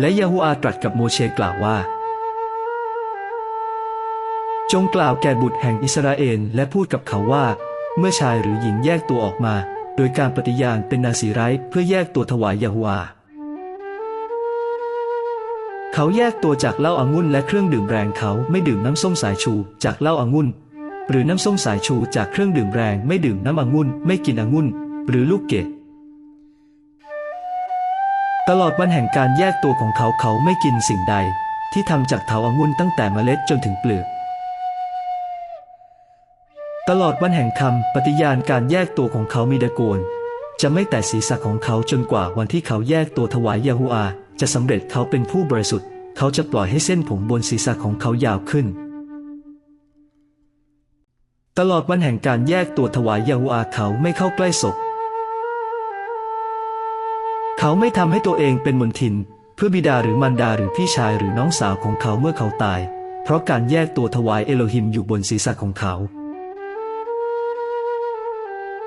และยาฮูอาตรัสกับโมเชกล่าวว่า จงกล่าวแก่บุตรแห่งอิสราเอลและพูดกับเขาว่า เมื่อชายหรือหญิงแยกตัวออกมา โดยการปฏิญาณเป็นนาสีไรต์เพื่อแยกตัวถวายยาฮูอาเขาแยกตัวจากเหล้าอางุ่นและเครื่องดื่มแรงเขาไม่ดื่มน้ำส้มสายชูจากเหล้าอางุ่น หรือน้ำส้มสายชูจากเครื่องดื่มแรงไม่ดื่มน้ำองุ่นไม่กินองุ่น หรือลูกเกด ตลอดวันแห่งการแยกตัวของเขาเขาไม่กินสิ่งใด ที่ทำจากเถาองุ่นตั้งแต่เมล็ดจนถึงเปลือก ตลอดวันแห่งคำปฏิญาณการแยกตัวของเขามีดโกน จะไม่แตะศีรษะของเขาจนกว่าวันที่เขาแยกตัวถวายยาฮูอา จะสำเร็จเขาเป็นผู้บริสุทธิ์ เขาจะปล่อยให้เส้นผมบนศีรษะของเขายาวขึ้น ตลอดวันแห่งการแยกตัวถวายยาฮูอาเขาไม่เข้าใกล้ศพ เขาไม่ทำให้ตัวเองเป็นมนทิน เพื่อบิดาหรือมารดาหรือพี่ชายหรือน้องสาวของเขาเมื่อเขาตาย เพราะการแยกตัวถวายเอโลฮิมอยู่บนศีรษะของเขา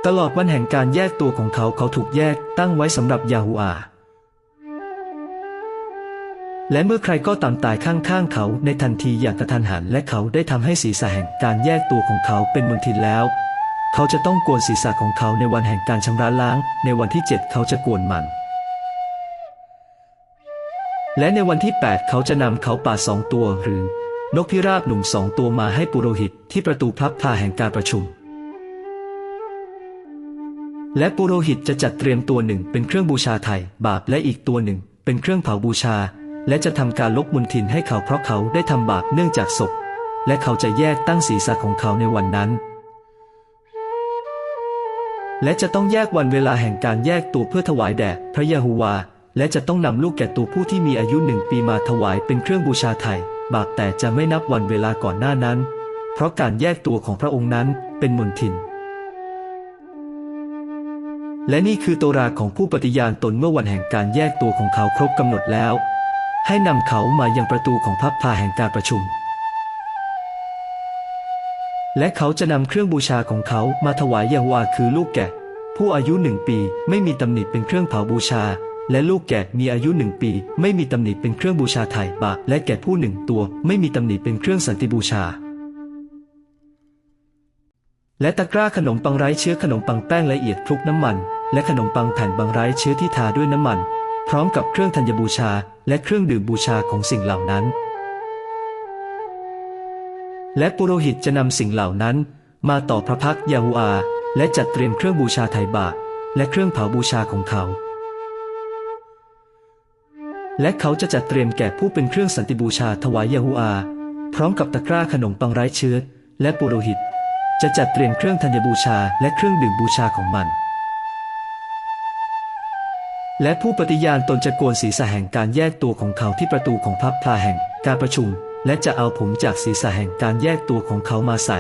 ตลอดวันแห่งการแยกตัวของเขาเขาถูกแยกตั้งไว้สำหรับยาฮูอาและเมื่อใครก็ตามตายข้างๆเขาในทันทีอย่างกระทันหันและเขาได้ทำให้ศีรษะแห่งการแยกตัวของเขาเป็นมลทินแล้ว เขาจะต้องโกนศีรษะของเขาในวันแห่งการชำระล้าง ในวันที่เจ็ดเขาจะโกนมัน และในวันที่ 8 เขาจะนำเขาป่าสองตัวหรือนกพิราบหนุ่มสองตัวมาให้ปุโรหิตที่ประตูพระพลาแห่งการประชุม และปุโรหิตจะจัดเตรียมตัวหนึ่งเป็นเครื่องบูชาไถ่บาปและอีกตัวหนึ่ง เป็นเครื่องเผาบูชา และจะทำการลบมลทินให้เขาเพราะเขาได้ทำบาปเนื่องจากศพ และเขาจะแยกตั้งศีรษะของเขาในวันนั้น และจะต้องแยกวันเวลาแห่งการแยกตัวเพื่อถวายแด่พระยะโฮวา และจะต้องนำลูกแกะตัวผู้ที่มีอายุหนึ่งปีมาถวายเป็นเครื่องบูชาไถ่บาปแต่จะไม่นับวันเวลาก่อนหน้านั้น เพราะการแยกตัวของพระองค์นั้นเป็นมนทิน และนี่คือโตราของผู้ปฏิญาณตนเมื่อวันแห่งการแยกตัวของเขาครบกำหนดแล้ว ให้นำเขามายังประตูของพระพาแห่งการประชุม และเขาจะนำเครื่องบูชาของเขามาถวายยาฮวาคือลูกแกะผู้อายุหนึ่งปีไม่มีตำหนิเป็นเครื่องเผาบูชา และลูกแกะมีอายุหนึ่งปี ไม่มีตำหนิเป็นเครื่องบูชาไถ่บาและแกะผู้หนึ่งตัว ไม่มีตำหนิเป็นเครื่องสันติบูชา และตะกร้าขนมปังไร้เชื้อขนมปังแป้งละเอียดคลุกน้ำมัน และขนมปังแผ่นบางไร้เชื้อที่ทาด้วยน้ำมัน พร้อมกับเครื่องธัญบูชา และเครื่องดื่มบูชาของสิ่งเหล่านั้น และปุโรหิตจะนำสิ่งเหล่านั้น มาต่อพระพักตร์ยาฮูอา และจัดเตรียมเครื่องบูชาไถ่บาและเครื่องเผาบูชาของเขา และเขาจะจัดเตรียมแก่ผู้เป็นเครื่องสันติบูชาถวายยาฮูอา พร้อมกับตะกร้าขนมปังไร้เชื้อและปุโรหิต จะจัดเตรียมเครื่องธัญบูชาและเครื่องดื่มบูชาของมัน และผู้ปฏิญาณตนจะโกนศีรษะแห่งการแยกตัวของเขาที่ประตูของพระพลาแห่งการประชุม และจะเอาผมจากศีรษะแห่งการแยกตัวของเขามาใส่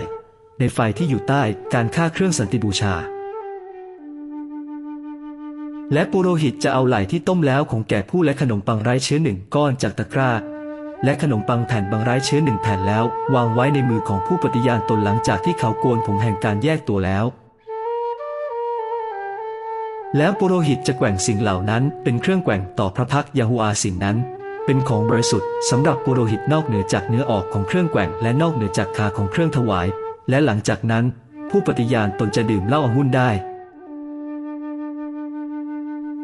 ในไฟที่อยู่ใต้การฆ่าเครื่องสันติบูชา และปุโรหิตจะเอาไหล่ที่ต้มแล้วของแก่ผู้และขนมปังไร้เชื้อหนึ่งก้อนจากตะกร้า และขนมปังแผ่นบางไร้เชื้อหนึ่งแผ่นแล้ว วางไว้ในมือของผู้ปฏิญาณตนหลังจากที่เขาโกนผมแห่งการแยกตัวแล้ว แล้วปุโรหิตจะแกว่งสิ่งเหล่านั้น เป็นเครื่องแกว่งต่อพระพักยาฮูอาสิ่งนั้น เป็นของบริสุทธิ์สำหรับปุโรหิตนอกเหนือจากเนื้อออกของเครื่องแกว่งและนอกเหนือจากขาของเครื่องถวาย และหลังจากนั้น ผู้ปฏิญาณตนจะดื่มเหล้าองุ่นได้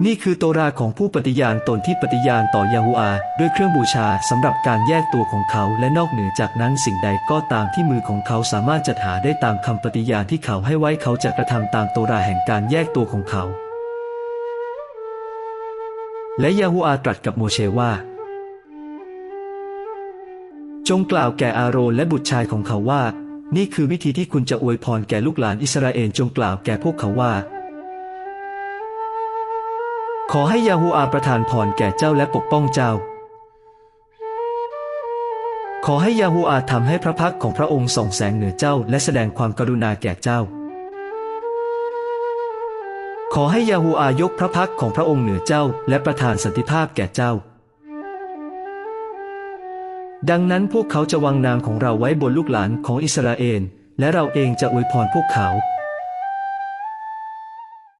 นี่คือโตราของผู้ปฏิญาณตนที่ปฏิญาณต่อยาฮูอาด้วยเครื่องบูชาสำหรับการแยกตัวของเขาและนอกเหนือจากนั้นสิ่งใดก็ตามที่มือของเขาสามารถจัดหาได้ตามคำปฏิญาณที่เขาให้ไว้เขาจะกระทำตามโตราแห่งการแยกตัวของเขา และยาฮูอาตรัสกับโมเชว่า จงกล่าวแก่อาโรนและบุตรชายของเขาว่า นี่คือวิธีที่คุณจะอวยพรแก่ลูกหลานอิสราเอลจงกล่าวแก่พวกเขาว่า ขอให้ยาฮูอาประทานพรแก่เจ้าและปกป้องเจ้า ขอให้ยาฮูอาทำให้พระพักของพระองค์ส่องแสงเหนือเจ้า และแสดงความกรุณาแก่เจ้า ขอให้ยาฮูอายกพระพักของพระองค์เหนือเจ้า และประทานสันติภาพแก่เจ้า ดังนั้นพวกเขาจะวางนามของเราไว้บนลูกหลานของอิสราเอลและเราเองจะอวยพรพวกเขา